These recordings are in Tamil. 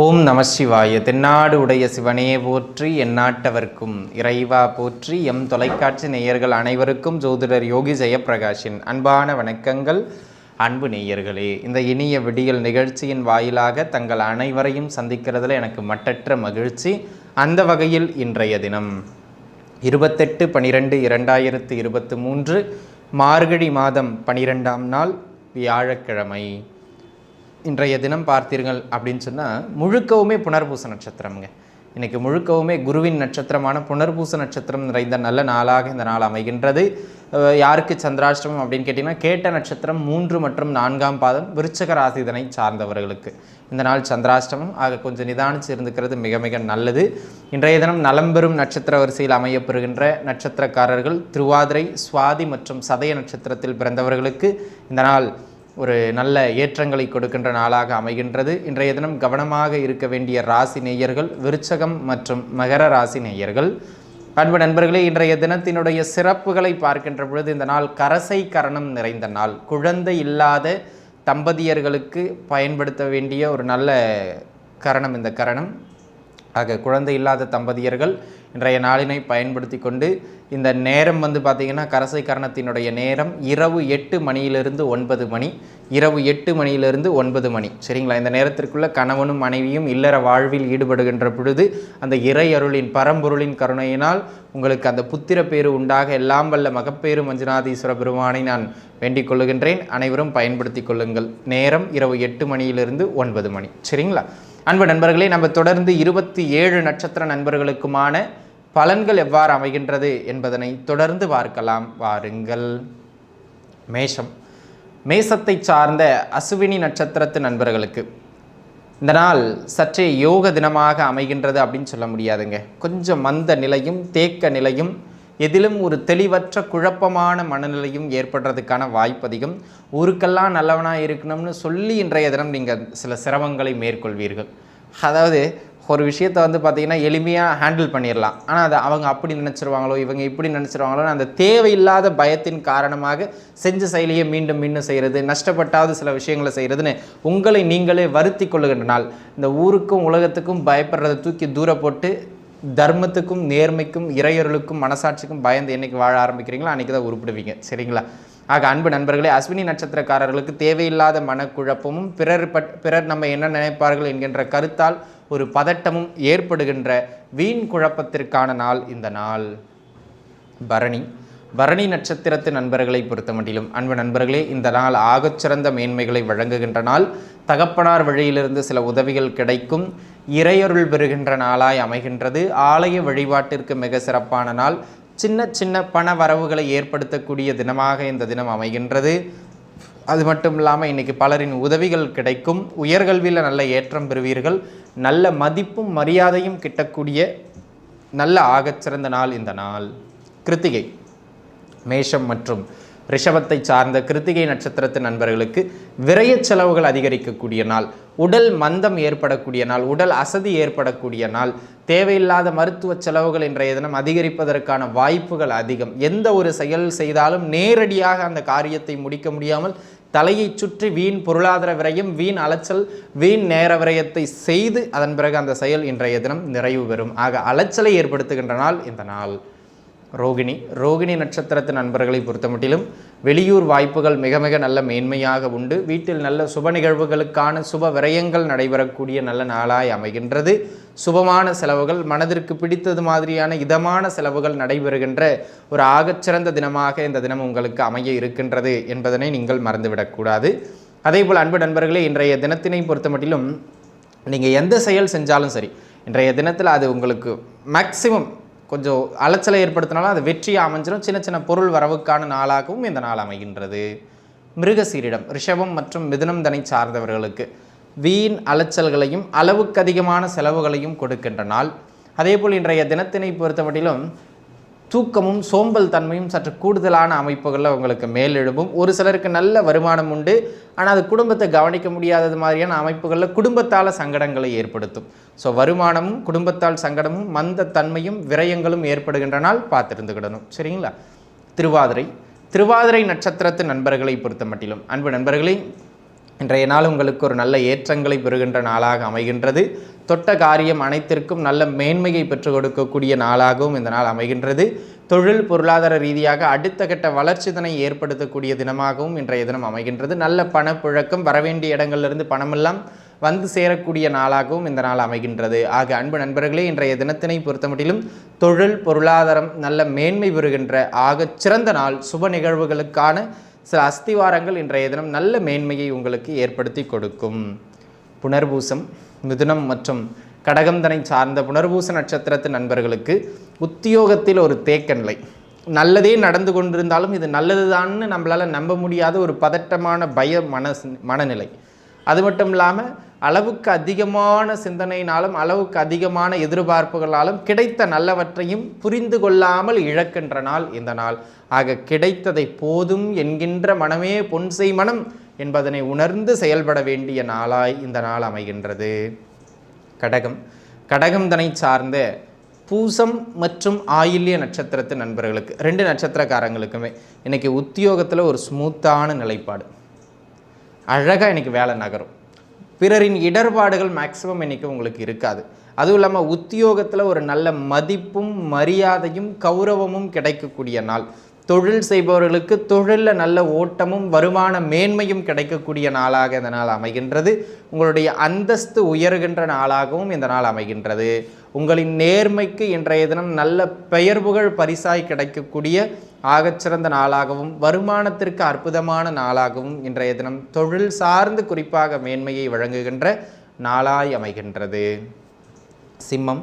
ஓம் நம சிவாய. தென்னாடு உடைய சிவனே போற்றி எந்நாட்டவர்க்கும் இறைவா போற்றி. எம் தொலைக்காட்சி நேயர்கள் அனைவருக்கும் ஜோதிடர் யோகி ஜெயப்பிரகாஷின் அன்பான வணக்கங்கள். அன்பு நேயர்களே இந்த இனிய விடியல் நிகழ்ச்சியின் வாயிலாக தங்கள் அனைவரையும் சந்திக்கிறதுல எனக்கு மட்டற்ற மகிழ்ச்சி. அந்த வகையில் இன்றைய தினம் இருபத்தெட்டு பனிரெண்டு இரண்டாயிரத்து இருபத்து மூன்று மார்கழி மாதம் பனிரெண்டாம் நாள் வியாழக்கிழமை. இன்றைய தினம் பார்த்தீர்கள் அப்படின்னு சொன்னால் முழுக்கவுமே புனர்பூச நட்சத்திரம்ங்க. இன்னைக்கு முழுக்கவுமே குருவின் நட்சத்திரமான புனர்பூச நட்சத்திரம் நிறைந்த நல்ல நாளாக இந்த நாள் அமைகின்றது. யாருக்கு சந்திராஷ்டமம் அப்படின்னு கேட்டிங்கன்னா கேட்ட நட்சத்திரம் மூன்று மற்றும் நான்காம் பாதம் விருச்சக ராசிதனை சார்ந்தவர்களுக்கு. இந்த நாள் சந்திராஷ்டமம். ஆக கொஞ்சம் நிதானிச்சு இருந்துக்கிறது மிக மிக நல்லது. இன்றைய தினம் நலம்பெறும் நட்சத்திர வரிசையில் அமையப்பெறுகின்ற நட்சத்திரக்காரர்கள் திருவாதிரை சுவாதி மற்றும் சதய நட்சத்திரத்தில் பிறந்தவர்களுக்கு இந்த நாள் ஒரு நல்ல ஏற்றங்களை கொடுக்கின்ற நாளாக அமைகின்றது. இன்றைய தினம் கவனமாக இருக்க வேண்டிய ராசி நேயர்கள் விருச்சகம் மற்றும் மகர ராசி நேயர்கள். அன்பு நண்பர்களே இன்றைய தினத்தினுடைய சிறப்புகளை பார்க்கின்ற பொழுது இந்த நாள் கரசை கரணம் நிறைந்த நாள். குழந்தை இல்லாத தம்பதியர்களுக்கு பயன்படுத்த வேண்டிய ஒரு நல்ல கரணம் இந்த கரணம். ஆக குழந்தை இல்லாத தம்பதியர்கள் இன்றைய நாளினை பயன்படுத்தி கொண்டு இந்த நேரம் வந்து பார்த்திங்கன்னா கரசை கரணத்தினுடைய நேரம் இரவு எட்டு மணியிலிருந்து ஒன்பது மணி இரவு எட்டு மணியிலிருந்து ஒன்பது மணி. சரிங்களா? இந்த நேரத்திற்குள்ளே கணவனும் மனைவியும் இல்லற வாழ்வில் ஈடுபடுகின்ற பொழுது அந்த இறை அருளின் பரம்பொருளின் கருணையினால் உங்களுக்கு அந்த புத்திர பேரு உண்டாக எல்லாம் வல்ல மகப்பேறு மஞ்சுநாதீஸ்வர பெருமானை நான் வேண்டிக் கொள்ளுகின்றேன். அனைவரும் பயன்படுத்தி கொள்ளுங்கள். நேரம் இரவு எட்டு மணியிலிருந்து ஒன்பது மணி. சரிங்களா? அன்பு நண்பர்களே நம்ம தொடர்ந்து இருபத்தி ஏழு நட்சத்திர நண்பர்களுக்குமான பலன்கள் எவ்வாறு அமைகின்றது என்பதனை தொடர்ந்து பார்க்கலாம். வாருங்கள். மேஷம். மேசத்தை சார்ந்த அசுவினி நட்சத்திரத்து நண்பர்களுக்கு இந்த நாள் சற்றே யோக தினமாக அமைகின்றது அப்படின்னு சொல்ல முடியாதுங்க. கொஞ்சம் மந்த நிலையும் தேக்க நிலையும் எதிலும் ஒரு தெளிவற்ற குழப்பமான மனநிலையும் ஏற்படுறதுக்கான வாய்ப்பு அதிகம். ஊருக்கெல்லாம் நல்லவனாக இருக்கணும்னு சொல்லி இன்றைய தினம் நீங்கள் சில சிரமங்களை மேற்கொள்வீர்கள். அதாவது ஒரு விஷயத்தை வந்து பார்த்திங்கன்னா எளிமையாக ஹேண்டில் பண்ணிடலாம் ஆனால் அதை அவங்க அப்படி நினச்சிருவாங்களோ இவங்க இப்படி நினச்சிருவாங்களோ அந்த தேவையில்லாத பயத்தின் காரணமாக செஞ்ச செயலியை மீண்டும் மீண்டும் செய்கிறது நஷ்டப்பட்டாவது சில விஷயங்களை செய்கிறதுன்னு உங்களை நீங்களே வருத்தி கொள்ளுகின்ற நாள். இந்த ஊருக்கும் உலகத்துக்கும் பயப்படுறதை தூக்கி தூர போட்டு தர்மத்துக்கும் நேர்மைக்கும் இறையொருளுக்கும் மனசாட்சிக்கும் பயந்து என்னைக்கு வாழ ஆரம்பிக்கிறீங்களோ அன்றைக்கி தான் உருப்பிடுவீங்க. சரிங்களா? ஆக அன்பு நண்பர்களே அஸ்வினி நட்சத்திரக்காரர்களுக்கு தேவையில்லாத மனக்குழப்பமும் பிறர் பட் பிறர் நம்ம என்ன நினைப்பார்கள் என்கின்ற கருத்தால் ஒரு பதட்டமும் ஏற்படுகின்ற வீண் குழப்பத்திற்கான நாள் இந்த நாள். பரணி. பரணி நட்சத்திரத்து நண்பர்களை பொறுத்தமட்டிலும் அன்பு நண்பர்களே இந்த நாள் ஆகச்சிறந்த மேன்மைகளை வழங்குகின்ற நாள். தகப்பனார் வழியிலிருந்து சில உதவிகள் கிடைக்கும். இறையொருள் பெறுகின்ற நாளாய் அமைகின்றது. ஆலய வழிபாட்டிற்கு மிக சிறப்பான நாள். சின்ன சின்ன பண வரவுகளை ஏற்படுத்தக்கூடிய தினமாக இந்த தினம் அமைகின்றது. அது மட்டும் இல்லாமல் இன்றைக்கி பலரின் உதவிகள் கிடைக்கும். உயர்கல்வியில் நல்ல ஏற்றம் பெறுவீர்கள். நல்ல மதிப்பும் மரியாதையும் கிட்டக்கூடிய நல்ல ஆகச்சிறந்த நாள் இந்த நாள். கிருத்திகை. மேஷம் மற்றும் ரிஷபத்தை சார்ந்த கிருத்திகை நட்சத்திரத்து நண்பர்களுக்கு விரைய செலவுகள் அதிகரிக்கக்கூடிய நாள் உடல் மந்தம் ஏற்படக்கூடிய நாள் உடல் அசதி ஏற்படக்கூடிய நாள் தேவையில்லாத மருத்துவ செலவுகள் இன்றைய தினம் அதிகரிப்பதற்கான வாய்ப்புகள் அதிகம். எந்த ஒரு செயல் செய்தாலும் நேரடியாக அந்த காரியத்தை முடிக்க முடியாமல் தலையை சுற்றி வீண் பொருளாதார விரயம் வீண் அலைச்சல் வீண் நேர விரயத்தை செய்து அதன் பிறகு அந்த செயல் இன்றைய தினம் நிறைவு பெறும். ஆக அலைச்சலை ஏற்படுத்துகின்ற நாள் இந்த நாள். ரோகிணி. ரோகிணி நட்சத்திரத்து நண்பர்களை பொறுத்தமட்டிலும் வெளியூர் வாய்ப்புகள் மிக மிக நல்ல மேன்மையாக உண்டு. வீட்டில் நல்ல சுப நிகழ்வுகளுக்கான சுப விரயங்கள் நடைபெறக்கூடிய நல்ல நாளாய் அமைகின்றது. சுபமான செலவுகள் மனதிற்கு பிடித்தது மாதிரியான இதமான செலவுகள் நடைபெறுகின்ற ஒரு ஆகச்சிறந்த தினமாக இந்த தினம் உங்களுக்கு அமைய இருக்கின்றது என்பதனை நீங்கள் மறந்துவிடக்கூடாது அதேபோல் அன்பு நண்பர்களே இன்றைய தினத்தினை பொறுத்தமட்டிலும் நீங்கள் எந்த செயல் செஞ்சாலும் சரி இன்றைய தினத்தில் அது உங்களுக்கு மேக்சிமம் கொஞ்சம் அலைச்சலை ஏற்படுத்தினாலும் அது வெற்றியாக அமைஞ்சிடும் சின்ன சின்ன பொருள் வரவுக்கான நாளாகவும் இந்த நாள் அமைகின்றது. மிருகசீரிடம் ரிஷபம் மற்றும் மிதுனம் தனை சார்ந்தவர்களுக்கு வீண் அலைச்சல்களையும் அளவுக்கு அதிகமான செலவுகளையும் கொடுக்கின்ற நாள். அதேபோல் இன்றைய தினத்தினை பொறுத்தமட்டிலும் தூக்கமும் சோம்பல் தன்மையும் சற்று கூடுதலான அமைப்புகளில் உங்களுக்கு மேலெழும்பும் ஒரு சிலருக்கு நல்ல வருமானம் உண்டு. ஆனால் அது குடும்பத்தை கவனிக்க முடியாதது மாதிரியான அமைப்புகளில் குடும்பத்தால் சங்கடங்களை ஏற்படுத்தும். ஸோ வருமானமும் குடும்பத்தால் சங்கடமும் மந்த தன்மையும் விரயங்களும் ஏற்படுகின்ற நாள் பார்த்துருந்துக்கிடணும் சரிங்களா? திருவாதிரை. திருவாதிரை நட்சத்திரத்து நண்பர்களை பொறுத்த மட்டிலும் அன்பு நண்பர்களே இன்றைய நாள் உங்களுக்கு ஒரு நல்ல ஏற்றங்களை பெறுகின்ற நாளாக அமைகின்றது. தொட்ட காரியம் அனைத்திற்கும் நல்ல மேன்மையை பெற்றுக் கொடுக்கக்கூடிய நாளாகவும் இந்த நாள் அமைகின்றது. தொழில் பொருளாதார ரீதியாக அடுத்த கட்ட வளர்ச்சிதனை ஏற்படுத்தக்கூடிய தினமாகவும் இன்றைய தினம் அமைகின்றது. நல்ல பணப்புழக்கம் வரவேண்டிய இடங்களிலிருந்து பணமெல்லாம் வந்து சேரக்கூடிய நாளாகவும் இந்த நாள் அமைகின்றது. ஆக அன்பு நண்பர்களே இன்றைய தினத்தினை பொறுத்தமட்டிலும் தொழில் பொருளாதாரம் நல்ல மேன்மை பெறுகின்ற ஆகச் சிறந்த நாள். சுப நிகழ்வுகளுக்கான சில அஸ்திவாரங்கள் இன்றைய தினம் நல்ல மேன்மையை உங்களுக்கு ஏற்படுத்தி கொடுக்கும். புனர்பூசம் மிதுனம் மற்றும் கடகந்தனை சார்ந்த புனர்பூச நட்சத்திரத்து நண்பர்களுக்கு உத்தியோகத்தில் ஒரு தேக்க நிலை நல்லதே நடந்து கொண்டிருந்தாலும் இது நல்லதுதான்னு நம்மளால் நம்ப முடியாத ஒரு பதட்டமான பய மனசு மனநிலை. அது மட்டும் இல்லாமல் அளவுக்கு அதிகமான சிந்தனையினாலும் அளவுக்கு அதிகமான எதிர்பார்ப்புகளாலும் கிடைத்த நல்லவற்றையும் புரிந்து கொள்ளாமல் இழக்கின்ற நாள் இந்த நாள். ஆக கிடைத்ததை போதும் என்கின்ற மனமே பொன்செய் மனம் என்பதனை உணர்ந்து செயல்பட வேண்டிய நாளாய் இந்த நாள் அமைகின்றது. கடகம். கடகம் தனை சார்ந்த பூசம் மற்றும் ஆயில்ய நட்சத்திரத்து நண்பர்களுக்கு ரெண்டு நட்சத்திரக்காரங்களுக்குமே இன்றைக்கி உத்தியோகத்தில் ஒரு ஸ்மூத்தான நிலைப்பாடு. அழகாக இன்றைக்கி வேலை நகரும். பிறரின் இடர்பாடுகள் மேக்ஸிமம் இன்றைக்கி உங்களுக்கு இருக்காது. அதுவும் இல்லாமல் உத்தியோகத்தில் ஒரு நல்ல மதிப்பும் மரியாதையும் கௌரவமும் கிடைக்கக்கூடிய நாள். தொழில் செய்பவர்களுக்கு தொழிலில் நல்ல ஓட்டமும் வருமான மேன்மையும் கிடைக்கக்கூடிய நாளாக இந்த நாள் அமைகின்றது. உங்களுடைய அந்தஸ்து உயர்கின்ற நாளாகவும் இந்த நாள் அமைகின்றது. உங்களின் நேர்மைக்கு இன்றைய தினம் நல்ல பெயர் புகழ் பரிசாய் கிடைக்கக்கூடிய ஆகச்சிறந்த நாளாகவும் வருமானத்திற்கு அற்புதமான நாளாகவும் இன்றைய தினம் தொழில் சார்ந்து குறிப்பாக மேன்மையை வழங்குகின்ற நாளாய் அமைகின்றது. சிம்மம்.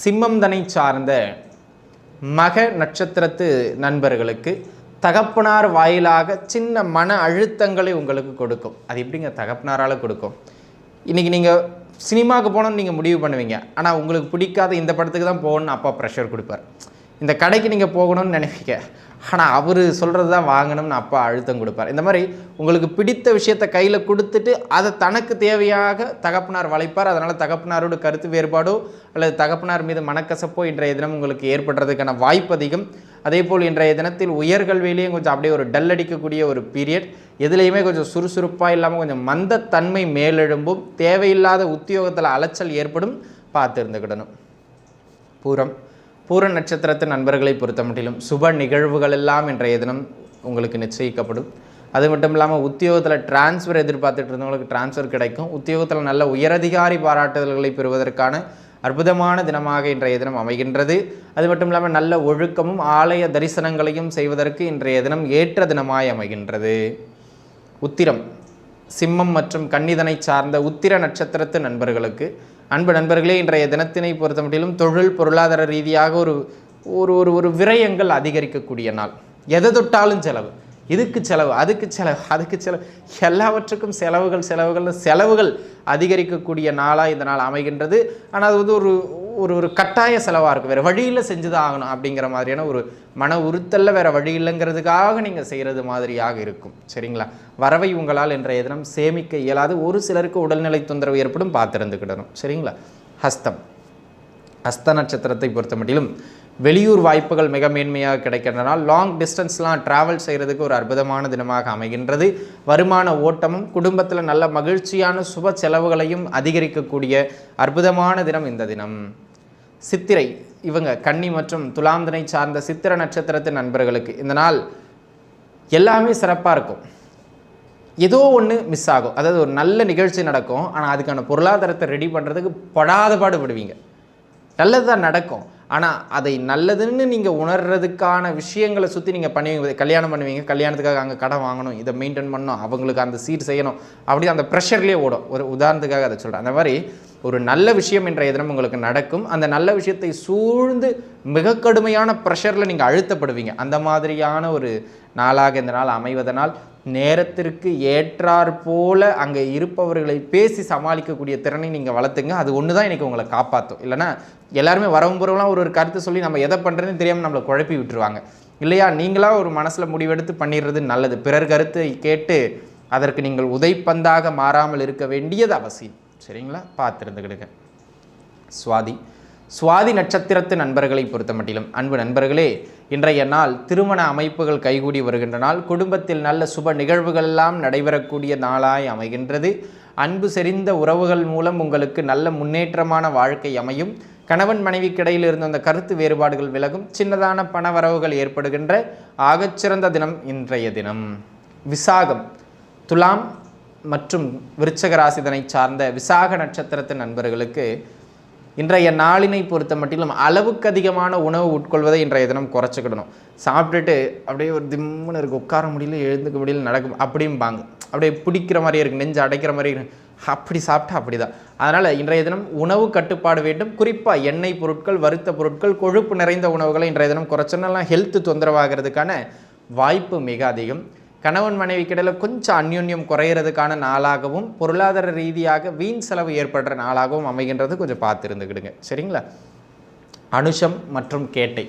சிம்மம் தனை சார்ந்த மக நட்சத்திரத்து நண்பர்களுக்கு தகப்பனார் வாயிலாக சின்ன மன அழுத்தங்களை உங்களுக்கு கொடுக்கும். அது எப்படிங்க தகப்பனாரால் கொடுக்கும்? இன்றைக்கி நீங்கள் சினிமாவுக்கு போகணும்னு நீங்கள் முடிவு பண்ணுவீங்க. ஆனால் உங்களுக்கு பிடிக்காத இந்த படத்துக்கு தான் போகணும்னு அப்பா ப்ரெஷர் கொடுப்பார். இந்த கடைக்கு நீங்கள் போகணும்னு நினைப்பீங்க. ஆனால் அவர் சொல்கிறது தான் வாங்கணும்னு அப்பா அழுத்தம் கொடுப்பார் இந்த மாதிரி உங்களுக்கு பிடித்த விஷயத்தை கையில் கொடுத்துட்டு அதை தனக்கு தேவையாக தகப்பனார் வளைப்பார். அதனால் தகப்பனாரோட கருத்து வேறுபாடோ அல்லது தகப்பனார் மீது மனக்கசப்போ இன்றைய தினம் உங்களுக்கு ஏற்படுறதுக்கான வாய்ப்பு அதிகம். அதே போல் இன்றைய தினத்தில் உயர்கல்வியிலையும் கொஞ்சம் அப்படியே ஒரு டல் அடிக்கக்கூடிய ஒரு பீரியட் எதுலேயுமே கொஞ்சம் சுறுசுறுப்பாக இல்லாமல் கொஞ்சம் மந்தத்தன்மை மேலெழும்பும் தேவையில்லாத உத்தியோகத்தில் அலைச்சல் ஏற்படும். பார்த்து இருந்துக்கிடணும் பூரம். பூர நட்சத்திரத்து நண்பர்களை பொறுத்தமட்டிலும் சுப நிகழ்வுகள் எல்லாம் இன்றைய தினம் உங்களுக்கு நிச்சயிக்கப்படும். அது மட்டும் இல்லாமல் உத்தியோகத்தில் டிரான்ஸ்ஃபர் எதிர்பார்த்துட்டு இருந்தவங்களுக்கு டிரான்ஸ்ஃபர் கிடைக்கும். உத்தியோகத்தில் நல்ல உயரதிகாரி பாராட்டுதல்களை பெறுவதற்கான அற்புதமான தினமாக இன்றைய தினம் அமைகின்றது. அது மட்டும் இல்லாமல் நல்ல ஒழுக்கமும் ஆலய தரிசனங்களையும் செய்வதற்கு இன்றைய தினம் ஏற்ற தினமாய் அமைகின்றது. உத்திரம் சிம்மம் மற்றும் கன்னிதனை சார்ந்த உத்திர நட்சத்திரத்து நண்பர்களுக்கு அன்பு நண்பர்களே இன்றைய தினத்தினை பொறுத்தமட்டிலும் தொழில் பொருளாதார ரீதியாக ஒரு ஒரு ஒரு ஒரு விரயங்கள் அதிகரிக்கக்கூடிய நாள். எதை தொட்டாலும் செலவு. இதுக்கு செலவு அதுக்கு செலவு அதுக்கு செலவு. எல்லாவற்றுக்கும் செலவுகள் செலவுகள் செலவுகள் அதிகரிக்கக்கூடிய நாளாக இந்த நாள் அமைகின்றது. ஆனால் அது வந்து ஒரு ஒரு ஒரு கட்டாய செலவாக இருக்கும் வேறு வழியில் செஞ்சு தான் ஆகணும் அப்படிங்கிற மாதிரியான ஒரு மன உறுத்தலில் வேறு வழி இல்லைங்கிறதுக்காக நீங்கள் செய்கிறது மாதிரியாக இருக்கும். சரிங்களா? வரவை உங்களால் இன்றைய தினம் சேமிக்க இயலாது. ஒரு சிலருக்கு உடல்நிலை தொந்தரவு ஏற்படும். பார்த்துருந்துக்கிடணும் சரிங்களா? ஹஸ்தம். ஹஸ்த நட்சத்திரத்தை பொறுத்த மட்டிலும் வெளியூர் வாய்ப்புகள் மிக மேன்மையாக கிடைக்கின்றனால் லாங் டிஸ்டன்ஸ்லாம் ட்ராவல் செய்கிறதுக்கு ஒரு அற்புதமான தினமாக அமைகின்றது. வருமான ஓட்டமும் குடும்பத்தில் நல்ல மகிழ்ச்சியான சுப செலவுகளையும் அதிகரிக்கக்கூடிய அற்புதமான தினம் இந்த தினம். சித்திரை இவங்க கன்னி மற்றும் துலாந்தனை சார்ந்த சித்திர நட்சத்திரத்தின் நண்பர்களுக்கு இந்த நாள் எல்லாமே சிறப்பாக இருக்கும். ஏதோ ஒன்று மிஸ் ஆகும். அதாவது ஒரு நல்ல நிகழ்ச்சி நடக்கும். ஆனால் அதுக்கான பொருளாதாரத்தை ரெடி பண்ணுறதுக்கு படாத பாடுபடுவீங்க நல்லது தான் நடக்கும். ஆனால் அதை நல்லதுன்னு நீங்கள் உணர்றதுக்கான விஷயங்களை சுற்றி நீங்கள் பண்ணுவீங்க. கல்யாணம் பண்ணுவீங்க கல்யாணத்துக்காக அங்கே கடன் வாங்கணும் இதை மெயின்டைன் பண்ணணும் அவங்களுக்கு அந்த சீட் செய்யணும். அப்படி அந்த ப்ரெஷர்லேயே ஓடும். ஒரு உதாரணத்துக்காக அதை சொல்கிறேன் அந்த மாதிரி ஒரு நல்ல விஷயம் என்ற தினம் உங்களுக்கு நடக்கும். அந்த நல்ல விஷயத்தை சூழ்ந்து மிக கடுமையான ப்ரெஷரில் நீங்கள் அழுத்தப்படுவீங்க. அந்த மாதிரியான ஒரு நாளாக இந்த நாள் அமைவதனால் நேரத்திற்கு ஏற்றாற் போல அங்கே இருப்பவர்களை பேசி சமாளிக்கக்கூடிய திறனை நீங்கள் வளர்த்துங்க. அது ஒன்று தான் இன்றைக்கி உங்களை காப்பாற்றும் இல்லைனா எல்லாருமே வரவும் போகிறவங்களாம் ஒரு ஒரு கருத்து சொல்லி நம்ம எதை பண்ணுறதுன்னு தெரியாமல் நம்மளை குழப்பி விட்டுருவாங்க. இல்லையா? நீங்களாக ஒரு மனசில் முடிவெடுத்து பண்ணிடுறது நல்லது. பிறர் கருத்தை கேட்டு அதற்கு நீங்கள் உதைப்பந்தாக மாறாமல் இருக்க வேண்டியது அவசியம். சரிங்களா? பார்த்துருந்துக்கிடுங்க. சுவாதி. சுவாதி நட்சத்திரத்து நண்பர்களை பொறுத்த மட்டிலும் அன்பு நண்பர்களே இன்றைய நாள் திருமண அமைப்புகள் கைகூடி வருகின்ற நாள். குடும்பத்தில் நல்ல சுப நிகழ்வுகள் எல்லாம் நடைபெறக்கூடிய நாளாய் அமைகின்றது. அன்பு செறிந்த உறவுகள் மூலம் உங்களுக்கு நல்ல முன்னேற்றமான வாழ்க்கை அமையும். கணவன் மனைவிக்கிடையில் இருந்த அந்த கருத்து வேறுபாடுகள் விலகும். சின்னதான பண வரவுகள் ஏற்படுகின்ற ஆகச்சிறந்த தினம் இன்றைய தினம். விசாகம். துலாம் மற்றும் விருச்சக ராசிதனை சார்ந்த விசாக நட்சத்திரத்தின் நண்பர்களுக்கு இன்றைய நாளினை பொறுத்த மட்டிலும் அளவுக்கு அதிகமான உணவு உட்கொள்வதை இன்றைய தினம் குறைச்சிக்கிடணும். சாப்பிட்டுட்டு அப்படியே ஒரு திம்முன்னு இருக்குது உட்கார முடியல எழுந்துக்க முடியல நடக்கும். அப்படிம்பாங்க அப்படியே பிடிக்கிற மாதிரி இருக்குது நெஞ்சு அடைக்கிற மாதிரி இருக்கு. அப்படி சாப்பிட்டா அப்படிதான். அதனால் இன்றைய தினம் உணவு கட்டுப்பாடு வேண்டும். குறிப்பாக எண்ணெய் பொருட்கள் வறுத்த பொருட்கள் கொழுப்பு நிறைந்த உணவுகளை இன்றைய தினம் குறைச்சோன்னா ஹெல்த்து தொந்தரவாகிறதுக்கான வாய்ப்பு மிக அதிகம். கணவன் மனைவிக்கிடையில் கொஞ்சம் அந்யுன்யம் குறையிறதுக்கான நாளாகவும் பொருளாதார ரீதியாக வீண் செலவு ஏற்படுற நாளாகவும் அமைகின்றது கொஞ்சம் பார்த்து இருந்துக்கிடுங்க சரிங்களா? அனுஷம் மற்றும் கேட்டை.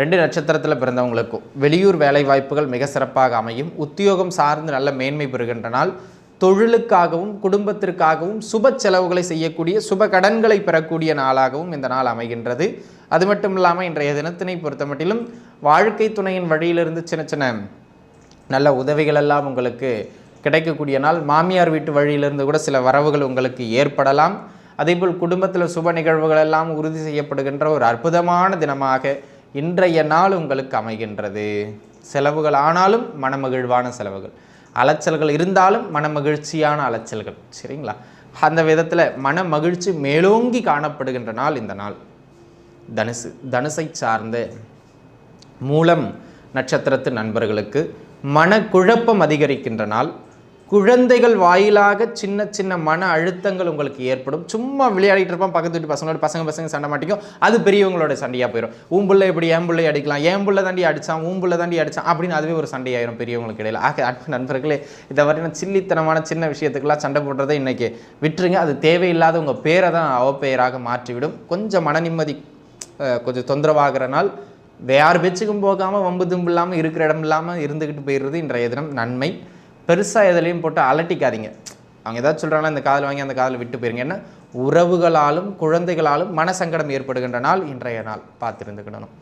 ரெண்டு நட்சத்திரத்தில் பிறந்தவங்களுக்கும் வெளியூர் வேலை வாய்ப்புகள் மிக சிறப்பாக அமையும். உத்தியோகம் சார்ந்து நல்ல மேன்மை பெறுகின்ற நாள். தொழிலுக்காகவும் குடும்பத்திற்காகவும் சுப செலவுகளை செய்யக்கூடிய சுப கடன்களை பெறக்கூடிய நாளாகவும் இந்த நாள் அமைகின்றது. அது மட்டும் இல்லாமல் இன்றைய தினத்தினை பொறுத்த மட்டிலும் வாழ்க்கை துணையின் வழியிலிருந்து சின்ன சின்ன நல்ல உதவிகளெல்லாம் உங்களுக்கு கிடைக்கக்கூடிய நாள். மாமியார் வீட்டு வழியிலிருந்து கூட சில வரவுகள் உங்களுக்கு ஏற்படலாம். அதேபோல் குடும்பத்தில் சுப நிகழ்வுகள் எல்லாம் உறுதி செய்யப்படுகின்ற ஒரு அற்புதமான தினமாக இன்றைய நாள் உங்களுக்கு அமைகின்றது. செலவுகள் ஆனாலும் மனமகிழ்வான செலவுகள். அலைச்சல்கள் இருந்தாலும் மனமகிழ்ச்சியான அலைச்சல்கள். சரிங்களா? அந்த விதத்தில் மன மகிழ்ச்சி மேலோங்கி காணப்படுகின்ற நாள் இந்த நாள். தனுசு. தனுசை சார்ந்த மூலம் நட்சத்திரத்து நண்பர்களுக்கு மனக்குழப்பம் அதிகரிக்கின்றனால் குழந்தைகள் வாயிலாக சின்ன சின்ன மன அழுத்தங்கள் உங்களுக்கு ஏற்படும். சும்மா விளையாடிட்டு இருப்பான் பக்கத்து வீட்டு பசங்களோட பசங்க பசங்க சண்டை மாட்டிக்கும். அது பெரியவங்களோட சண்டையாக போயிடும் ஊம்புள்ள எப்படி ஏன் பிள்ளை அடிக்கலாம்? ஏம்புள்ள தாண்டி அடிச்சான் ஊம்புள்ள தாண்டி அடிச்சான் அப்படின்னு அதுவே ஒரு சண்டையாயிரும் பெரியவங்களுக்கு இடையில. ஆக அன்பு நண்பர்களே இதை வரையின சில்லித்தனமான சின்ன விஷயத்துக்கெல்லாம் சண்டை போடுறதை இன்றைக்கி விட்டுருங்க. அது தேவையில்லாத உங்கள் பேரை தான் அவப்பெயராக மாற்றிவிடும். கொஞ்சம் மன நிம்மதி கொஞ்சம் தொந்தரவாகிற நாள். யார் பேச்சுக்கும் போகாமல் வம்பு தும்பு இல்லாமல் இருக்கிற இடம் இல்லாமல் இருந்துக்கிட்டு போயிடுறது இன்றைய தினம் நன்மை. பெருசாக எதுலேயும் போட்டு அலட்டிக்காதீங்க. அவங்க ஏதாச்சும் சொல்கிறாங்களா இந்த காதில் வாங்கி அந்த காதில் விட்டு போயிருங்க. என்ன? உறவுகளாலும் குழந்தைகளாலும் மனசங்கடம் ஏற்படுகின்ற நாள் இன்றைய நாள். பார்த்திருந்துக்கிடணும்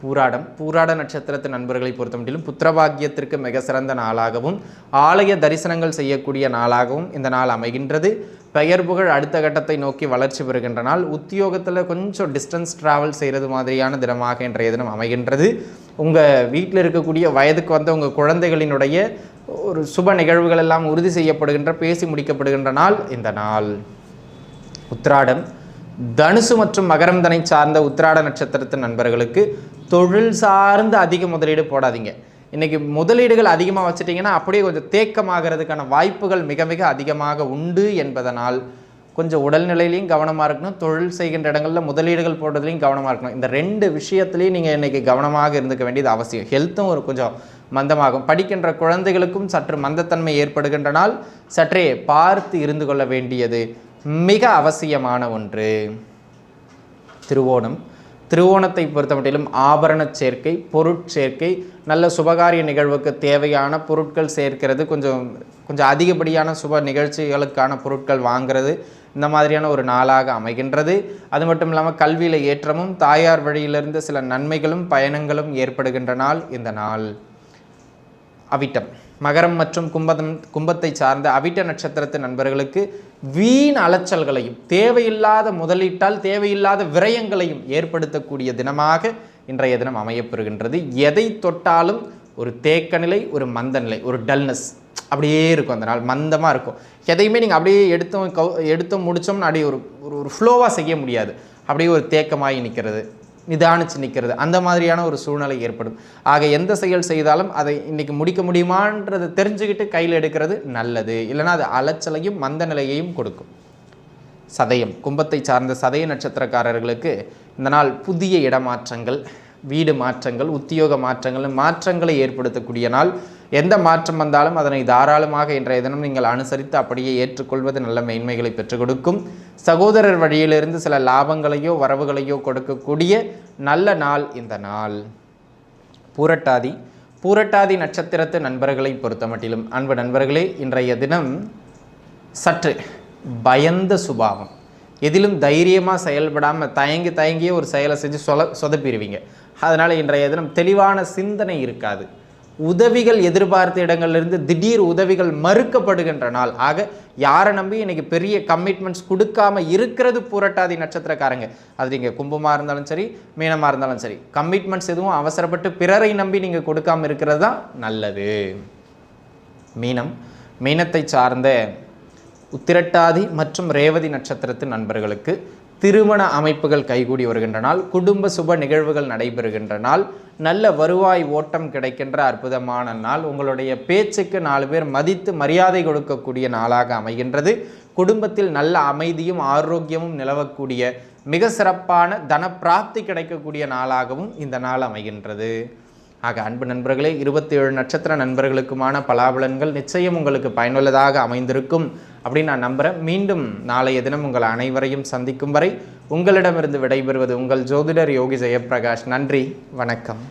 பூராடம் பூராட நட்சத்திரத்து நண்பர்களை பொறுத்தமட்டிலும் புத்திரபாகியத்திற்கு மிக சிறந்த நாளாகவும் ஆலய தரிசனங்கள் செய்யக்கூடிய நாளாகவும் இந்த நாள் அமைகின்றது. பெயர் புகழ் அடுத்த கட்டத்தை நோக்கி வளர்ச்சி பெறுகின்ற நாள் உத்தியோகத்தில் கொஞ்சம் டிஸ்டன்ஸ் டிராவல் செய்கிறது மாதிரியான தினமாக இன்றைய தினம் அமைகின்றது. உங்கள் வீட்டில் இருக்கக்கூடிய வயதுக்கு வந்த உங்கள் குழந்தைகளினுடைய ஒரு சுப நிகழ்வுகள் எல்லாம் உறுதி செய்யப்படுகின்ற பேசி முடிக்கப்படுகின்ற நாள் இந்த நாள். உத்ராடம் தனுசு மற்றும் மகரந்தனை சார்ந்த உத்திராட நட்சத்திரத்தின் நண்பர்களுக்கு தொழில் சார்ந்து அதிக முதலீடு போடாதீங்க. இன்னைக்கு முதலீடுகள் அதிகமாக வச்சுட்டிங்கன்னா அப்படியே கொஞ்சம் தேக்கமாகிறதுக்கான வாய்ப்புகள் மிக மிக அதிகமாக உண்டு என்பதனால் கொஞ்சம் உடல்நிலையிலையும் கவனமாக இருக்கணும். தொழில் செய்கின்ற இடங்களில் முதலீடுகள் போடுறதுலையும் கவனமாக இருக்கணும். இந்த ரெண்டு விஷயத்துலையும் நீங்கள் இன்னைக்கு கவனமாக இருந்துக்க வேண்டியது அவசியம். ஹெல்த்தும் ஒரு கொஞ்சம் மந்தமாகும். படிக்கின்ற குழந்தைகளுக்கும் சற்று மந்தத்தன்மை ஏற்படுகின்ற நாள் சற்றே பார்த்து இருந்து கொள்ள வேண்டியது மிக அவசியமான ஒன்று. திருவோணம். திருவோணத்தை பொறுத்தமட்டிலும் ஆபரணச் சேர்க்கை பொருட்சேர்க்கை நல்ல சுபகாரிய நிகழ்வுக்கு தேவையான பொருட்கள் சேர்க்கிறது. கொஞ்சம் கொஞ்சம் அதிகப்படியான சுப நிகழ்ச்சிகளுக்கான பொருட்கள் வாங்குறது இந்த மாதிரியான ஒரு நாளாக அமைகின்றது. அது மட்டும் இல்லாமல் கல்வியில் ஏற்றமும் தாயார் வழியிலிருந்து சில நன்மைகளும் பயணங்களும் ஏற்படுகின்ற நாள் இந்த நாள். அவிட்டம். மகரம் மற்றும் கும்பதம் கும்பத்தை சார்ந்த அவிட்ட நட்சத்திரத்து நண்பர்களுக்கு வீண் அலைச்சல்களையும் தேவையில்லாத முதலீட்டால் தேவையில்லாத விரயங்களையும் ஏற்படுத்தக்கூடிய தினமாக இன்றைய தினம் அமையப்பெறுகின்றது. எதை தொட்டாலும் ஒரு தேக்க நிலை ஒரு மந்த நிலை ஒரு டல்னஸ் அப்படியே இருக்கும் அந்த நாள். மந்தமாக இருக்கும். எதையுமே நீங்கள் அப்படியே எடுத்தோம் கவு எடுத்தோம் முடித்தோம்னு அப்படியே ஒரு ஒரு ஒரு ஃப்ளோவாக செய்ய முடியாது. அப்படியே ஒரு தேக்கமாகி நிற்கிறது நிதானிச்சு நிற்கிறது அந்த மாதிரியான ஒரு சூழ்நிலை ஏற்படும். ஆக எந்த செயல் செய்தாலும் அதை இன்னைக்கு முடிக்க முடியுமான்றதை தெரிஞ்சுக்கிட்டு கையில் எடுக்கிறது நல்லது. இல்லைன்னா அது அலைச்சலையும் மந்த நிலையையும் கொடுக்கும். சதயம். கும்பத்தை சார்ந்த சதய நட்சத்திரக்காரர்களுக்கு இந்த நாள் புதிய இடமாற்றங்கள். வீடு மாற்றங்கள் உத்தியோக மாற்றங்கள் மாற்றங்களை ஏற்படுத்தக்கூடிய நாள். எந்த மாற்றம் வந்தாலும் அதனை தாராளமாக இன்றைய தினம் நீங்கள் அனுசரித்து அப்படியே ஏற்றுக்கொள்வது நல்ல மேன்மைகளை பெற்றுக் கொடுக்கும். சகோதரர் வழியிலிருந்து சில லாபங்களையோ வரவுகளையோ கொடுக்கக்கூடிய நல்ல நாள் இந்த நாள். பூரட்டாதி. பூரட்டாதி நட்சத்திரத்து நண்பர்களை பொறுத்தமட்டிலும் அன்பு நண்பர்களே இன்றைய தினம் சற்று பயந்த சுபாவம். எதிலும் தைரியமாக செயல்படாமல் தயங்கி தயங்கியே ஒரு செயலை செஞ்சு சொல சொதப்பிடுவீங்க. அதனால் இன்றைய தினம் தெளிவான சிந்தனை இருக்காது. உதவிகள் எதிர்பார்த்த இடங்கள்லேருந்து திடீர் உதவிகள் மறுக்கப்படுகின்ற நாள். ஆக யாரை நம்பி இன்றைக்கி பெரிய கமிட்மெண்ட்ஸ் கொடுக்காம இருக்கிறது புரட்டாதி நட்சத்திரக்காரங்க? அது நீங்கள் கும்பமாக இருந்தாலும் சரி மீனமாக இருந்தாலும் சரி. கமிட்மெண்ட்ஸ் எதுவும் அவசரப்பட்டு பிறரை நம்பி நீங்கள் கொடுக்காம இருக்கிறது தான் நல்லது. மீனம் மீனத்தை சார்ந்த உத்திரட்டாதி மற்றும் ரேவதி நட்சத்திரத்து நண்பர்களுக்கு திருமண அமைப்புகள் கைகூடி வருகின்ற நாள் குடும்ப சுப நிகழ்வுகள் நடைபெறுகின்ற நாள் நல்ல வருவாய் ஓட்டம் கிடைக்கின்ற அற்புதமான நாள். உங்களுடைய பேச்சுக்கு நாலு பேர் மதித்து மரியாதை கொடுக்கக்கூடிய நாளாக அமைகின்றது. குடும்பத்தில் நல்ல அமைதியும் ஆரோக்கியமும் நிலவக்கூடிய மிக சிறப்பான தனப்பிராப்தி கிடைக்கக்கூடிய நாளாகவும் இந்த நாள் அமைகின்றது. ஆக அன்பு நண்பர்களே இருபத்தி ஏழு நட்சத்திர நண்பர்களுக்குமான பலாபலன்கள் நிச்சயம் உங்களுக்கு பயனுள்ளதாக அமைந்திருக்கும் அப்படின்னு நான் நம்புகிறேன் மீண்டும் நாளைய தினம் உங்கள் அனைவரையும் சந்திக்கும் வரை உங்களிடமிருந்து விடைபெறுவது உங்கள் ஜோதிடர் யோகி ஜெயப்பிரகாஷ். நன்றி வணக்கம்.